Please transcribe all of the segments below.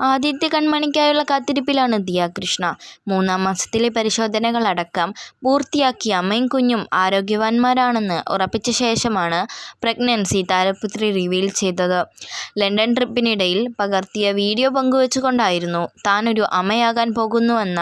ആദ്യത്തെ കൺമണിക്കായുള്ള കാത്തിരിപ്പിലാണ് ദിയാകൃഷ്ണ മൂന്നാം മാസത്തിലെ പരിശോധനകളടക്കം പൂർത്തിയാക്കിയ അമ്മയും കുഞ്ഞും ആരോഗ്യവാന്മാരാണെന്ന് ഉറപ്പിച്ച ശേഷമാണ് പ്രഗ്നൻസി താരപുത്രി റിവീൽ ചെയ്തത്. ലണ്ടൻ ട്രിപ്പിനിടയിൽ പകർത്തിയ വീഡിയോ പങ്കുവച്ചുകൊണ്ടായിരുന്നു താനൊരു അമ്മയാകാൻ പോകുന്നുവെന്ന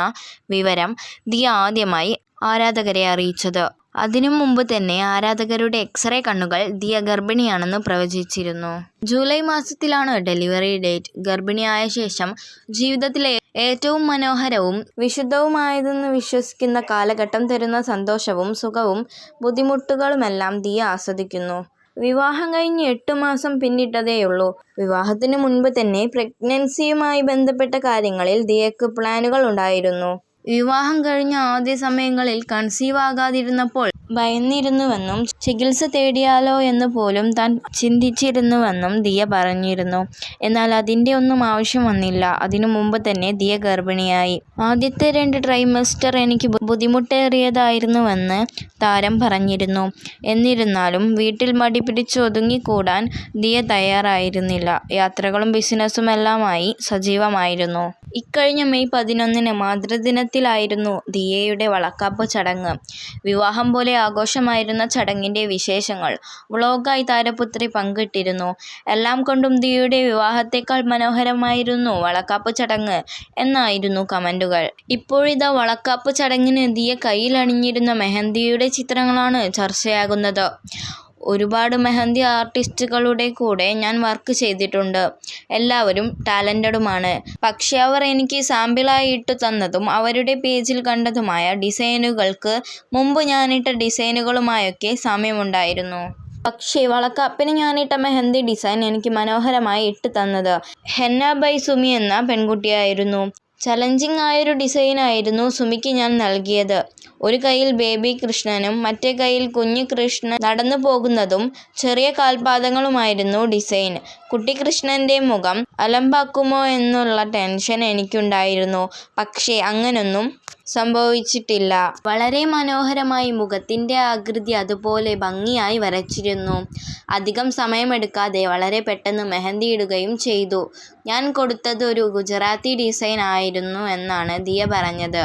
വിവരം ദിയ ആദ്യമായി ആരാധകരെ അറിയിച്ചത്. അതിനും മുമ്പ് തന്നെ ആരാധകരുടെ എക്സ്റേ കണ്ണുകൾ ദിയ ഗർഭിണിയാണെന്ന് പ്രവചിച്ചിരുന്നു. ജൂലൈ മാസത്തിലാണ് ഡെലിവറി ഡേറ്റ്. ഗർഭിണിയായ ശേഷം ജീവിതത്തിലെ ഏറ്റവും മനോഹരവും വിശുദ്ധവുമായതെന്ന് വിശ്വസിക്കുന്ന കാലഘട്ടം തരുന്ന സന്തോഷവും സുഖവും ബുദ്ധിമുട്ടുകളുമെല്ലാം ദിയ ആസ്വദിക്കുന്നു. വിവാഹം കഴിഞ്ഞ് എട്ട് മാസം പിന്നിട്ടതേയുള്ളൂ. വിവാഹത്തിന് മുൻപ് തന്നെ പ്രഗ്നൻസിയുമായി ബന്ധപ്പെട്ട കാര്യങ്ങളിൽ ദിയക്ക് പ്ലാനുകൾ ഉണ്ടായിരുന്നു. വിവാഹം കഴിഞ്ഞ ആദ്യ സമയങ്ങളിൽ കൺസീവ് ആകാതിരുന്നപ്പോൾ ഭയന്നിരുന്നുവെന്നും ചികിത്സ തേടിയാലോ എന്ന് പോലും താൻ ചിന്തിച്ചിരുന്നുവെന്നും ദിയ പറഞ്ഞിരുന്നു. എന്നാൽ അതിന്റെ ഒന്നും ആവശ്യം വന്നില്ല. അതിനു മുമ്പ് തന്നെ ദിയ ഗർഭിണിയായി. ആദ്യത്തെ രണ്ട് ട്രൈമസ്റ്റർ എനിക്ക് ബുദ്ധിമുട്ടേറിയതായിരുന്നുവെന്ന് താരം പറഞ്ഞിരുന്നു. എന്നിരുന്നാലും വീട്ടിൽ മടി പിടിച്ച് ഒതുങ്ങിക്കൂടാൻ ദിയ തയ്യാറായിരുന്നില്ല. യാത്രകളും ബിസിനസ്സുമെല്ലാമായി സജീവമായിരുന്നു. ഇക്കഴിഞ്ഞ മെയ് പതിനൊന്നിന് മാതൃദിനത്തിലായിരുന്നു ദിയയുടെ വളക്കാപ്പ് ചടങ്ങ്. വിവാഹം പോലെ ആഘോഷമായിരുന്ന ചടങ്ങിന്റെ വിശേഷങ്ങൾ വ്ളോഗായി താരപുത്രി പങ്കിട്ടിരുന്നു. എല്ലാം കൊണ്ടും ദിയയുടെ വിവാഹത്തേക്കാൾ മനോഹരമായിരുന്നു വളക്കാപ്പ് ചടങ്ങ് എന്നായിരുന്നു കമന്റുകൾ. ഇപ്പോഴിതാ വളക്കാപ്പ് ചടങ്ങിന് ദിയ കയ്യിലണിഞ്ഞിരുന്ന മെഹന്തിയുടെ ചിത്രങ്ങളാണ് ചർച്ചയാകുന്നത്. ഒരുപാട് മെഹന്തി ആർട്ടിസ്റ്റുകളുടെ കൂടെ ഞാൻ വർക്ക് ചെയ്തിട്ടുണ്ട്. എല്ലാവരും ടാലന്റഡുമാണ്. പക്ഷേ അവർ എനിക്ക് സാമ്പിളായി ഇട്ടുതന്നതും അവരുടെ പേജിൽ കണ്ടതുമായ ഡിസൈനുകൾക്ക് മുമ്പ് ഞാനിട്ട ഡിസൈനുകളുമായൊക്കെ സാമ്യമുണ്ടായിരുന്നു. പക്ഷേ വളക്കാപ്പിന് ഞാനിട്ട മെഹന്തി ഡിസൈൻ എനിക്ക് മനോഹരമായി ഇട്ടുതന്നത് ഹെന്ന ബൈ സുമി എന്ന പെൺകുട്ടിയായിരുന്നു. ചലഞ്ചിങ് ആയൊരു ഡിസൈനായിരുന്നു സുമിക്ക് ഞാൻ നൽകിയത്. ഒരു കൈയിൽ ബേബി കൃഷ്ണനും മറ്റേ കൈയിൽ കുഞ്ഞു കൃഷ്ണൻ നടന്നു പോകുന്നതും ചെറിയ കാൽപാദങ്ങളുമായിരുന്നു ഡിസൈൻ. കുട്ടി കൃഷ്ണന്റെ മുഖം അലമ്പാക്കുമോയെന്നുള്ള ടെൻഷൻ എനിക്കുണ്ടായിരുന്നു. പക്ഷേ അങ്ങനൊന്നും സംഭവിച്ചിട്ടില്ല. വളരെ മനോഹരമായി മുഖത്തിന്റെ ആകൃതി അതുപോലെ ഭംഗിയായി വരച്ചിരുന്നു. അധികം സമയമെടുക്കാതെ വളരെ പെട്ടെന്ന് മെഹന്തി ഇടുകയും ചെയ്തു. ഞാൻ കൊടുത്തത് ഒരു ഗുജറാത്തി ഡിസൈൻ ആയിരുന്നു എന്നാണ് ദിയ പറഞ്ഞത്.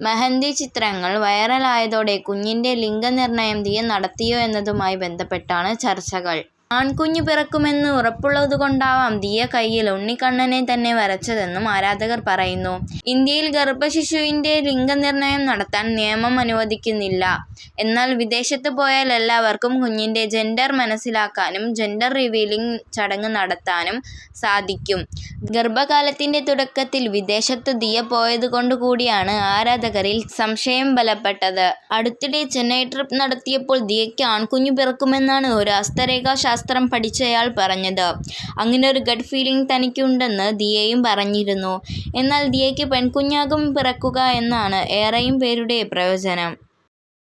മെഹന്തി ചിത്രങ്ങൾ വൈറലായതോടെ കുഞ്ഞിന്റെ ലിംഗനിർണയം ദിയ നടത്തിയോ എന്നതുമായി ബന്ധപ്പെട്ടാണ് ചർച്ചകൾ. ആൺകുഞ്ഞ് പിറക്കുമെന്ന് ഉറപ്പുള്ളതുകൊണ്ടാവാം ദിയ കയ്യിൽ ഉണ്ണിക്കണ്ണനെ തന്നെ വരച്ചതെന്നും ആരാധകർ പറയുന്നു. ഇന്ത്യയിൽ ഗർഭശിശുവിന്റെ ലിംഗനിർണയം നടത്താൻ നിയമം അനുവദിക്കുന്നില്ല. എന്നാൽ വിദേശത്ത് പോയാൽ എല്ലാവർക്കും കുഞ്ഞിന്റെ ജെൻഡർ മനസ്സിലാക്കാനും ജെൻഡർ റിവീലിംഗ് ചടങ്ങ് നടത്താനും സാധിക്കും. ഗർഭകാലത്തിന്റെ തുടക്കത്തിൽ വിദേശത്ത് ദിയ പോയതുകൊണ്ട് കൂടിയാണ് ആരാധകരിൽ സംശയം ബലപ്പെട്ടത്. അടുത്തിടെ ചെന്നൈ ട്രിപ്പ് നടത്തിയപ്പോൾ ദിയയ്ക്ക് ആൺകുഞ്ഞു പിറക്കുമെന്നാണ് ഒരു ഹസ്തരേഖാശാസ്ത്രം പഠിച്ചയാൾ പറഞ്ഞത്. അങ്ങനെ ഒരു ഗഡ് ഫീലിംഗ് തനിക്കുണ്ടെന്ന് ദിയയും പറഞ്ഞിരുന്നു. എന്നാൽ ദിയയ്ക്ക് പെൺകുഞ്ഞാകും പിറക്കുക എന്നാണ് ഏറെയും പേരുടെ പ്രവചനം.